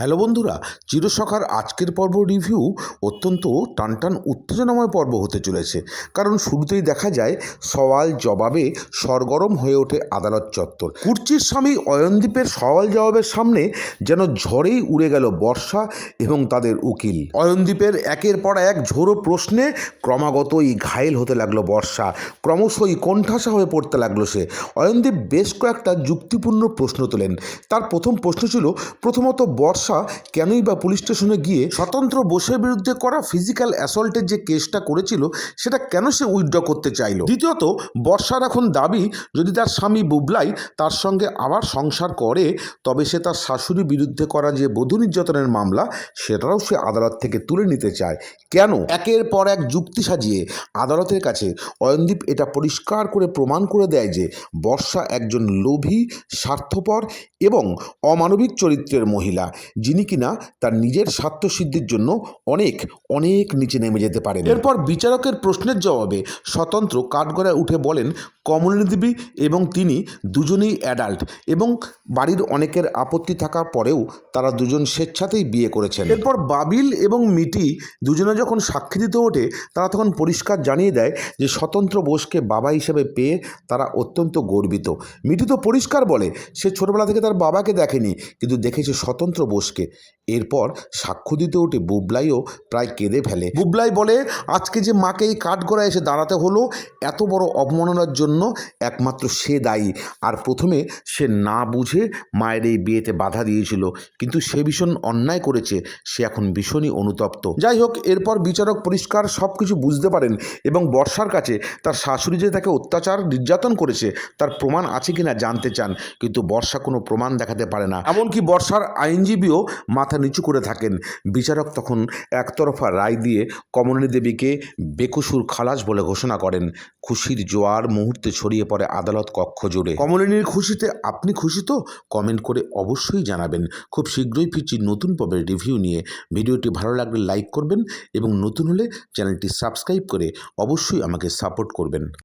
Hello বন্ধুরা, চিরসখার আজকের পর্ব রিভিউ অত্যন্ত টানটান উত্তেজনাময় পর্ব হতে চলেছে। কারণ শুরুতেই দেখা যায়, সওয়াল জবাবে সরগরম হয়ে ওঠে আদালত চত্বর। কুর্চির স্বামী অয়নদীপের সওয়াল জবাবের সামনে যেন ঝড়েই উড়ে গেল বর্ষা এবং তাদের উকিল। অয়নদীপের একের পর এক ঝোড়ো প্রশ্নে ক্রমাগতই ঘায়েল হতে লাগল বর্ষা, ক্রমশই কোণঠাসা হয়ে পড়তে লাগল সে। অয়নদীপ বেশ কয়েকটা যুক্তিপূর্ণ প্রশ্ন তোলেন। তার প্রথম প্রশ্ন ছিল, প্রথমত বর্ষা কেনই বা পুলিশ স্টেশনে গিয়ে স্বতন্ত্র বোসের বিরুদ্ধে করা ফিজিক্যাল অ্যাসল্টের যে কেসটা করেছিল, সেটা কেন সে উইথড্র করতে চাইলো? দ্বিতীয়ত, বর্ষার এখন দাবি, যদি তার স্বামী বুবলাই তার সঙ্গে আবার সংসার করে, তবে সে তার শাশুড়ির বিরুদ্ধে করা যে বধূ নির্যাতনের মামলা, সেটাও সে আদালত থেকে তুলে নিতে চায়। কেন? একের পর এক যুক্তি সাজিয়ে আদালতের কাছে অয়নদীপ এটা পরিষ্কার করে প্রমাণ করে দেয় যে, বর্ষা একজন লোভী, স্বার্থপর এবং অমানবিক চরিত্রের মহিলা। যিনি কিনা তার নিজের স্বার্থসিদ্ধির জন্য অনেক অনেক নিচে নেমে যেতে পারেন। এরপর বিচারকের প্রশ্নের জবাবে স্বতন্ত্র কাঠগড়ায় উঠে বলেন, কমলিনী দেবী এবং তিনি দুজনেই অ্যাডাল্ট এবং বাড়ির অনেকের আপত্তি থাকার পরেও তারা দুজন স্বেচ্ছাতেই বিয়ে করেছেন। এরপর বাবিল এবং মিটি দুজনে যখন সাক্ষী দিতে ওঠে, তারা তখন পরিষ্কার জানিয়ে দেয় যে স্বতন্ত্র বোসকে বাবা হিসেবে পেয়ে তারা অত্যন্ত গর্বিত। মিটি তো পরিষ্কার বলে, সে ছোটবেলা থেকে তার বাবাকে দেখেনি, কিন্তু দেখেছে স্বতন্ত্র বোসকে এরপর সাক্ষ্য দিতে ওঠে বুবলাইও প্রায় কেঁদে ফেলে। বুবলাই বলে, আজকে যে মাকে এই কাঠগড়ায় এসে দাঁড়াতে হলো, এত বড় অবমাননার জন্য একমাত্র সে দায়ী। আর প্রথমে সে না বুঝে মায়ের এই বিয়েতে বাধা দিয়েছিল, কিন্তু সে ভীষণ অন্যায় করেছে। সে এখন ভীষণই অনুতপ্ত। যাই হোক, এরপর বিচারক পরিষ্কার সব কিছু বুঝতে পারেন এবং বর্ষার কাছে তার শাশুড়ি যে তাকে অত্যাচার নির্যাতন করেছে, তার প্রমাণ আছে কিনা জানতে চান, কিন্তু বর্ষা কোনো প্রমাণ দেখাতে পারে না। এমনকি বর্ষার আইনজীবীও মাথা নিচু করে থাকেন। বিচারক তখন একতরফা রায় দিয়ে কমলিনী দেবীকে বেকসুর খালাস বলে ঘোষণা করেন। খুশির জোয়ার মুহূর্তে ছড়িয়ে পড়ে আদালত কক্ষ জুড়ে। কমলিনীর খুশিতে আপনি খুশি তো? কমেন্ট করে অবশ্যই জানাবেন। খুব শীঘ্রই ফিরছি নতুন পর্বের রিভিউ নিয়ে। ভিডিওটি ভালো লাগলে লাইক করবেন এবং নতুন হলে চ্যানেলটি সাবস্ক্রাইব করে অবশ্যই আমাকে সাপোর্ট করবেন।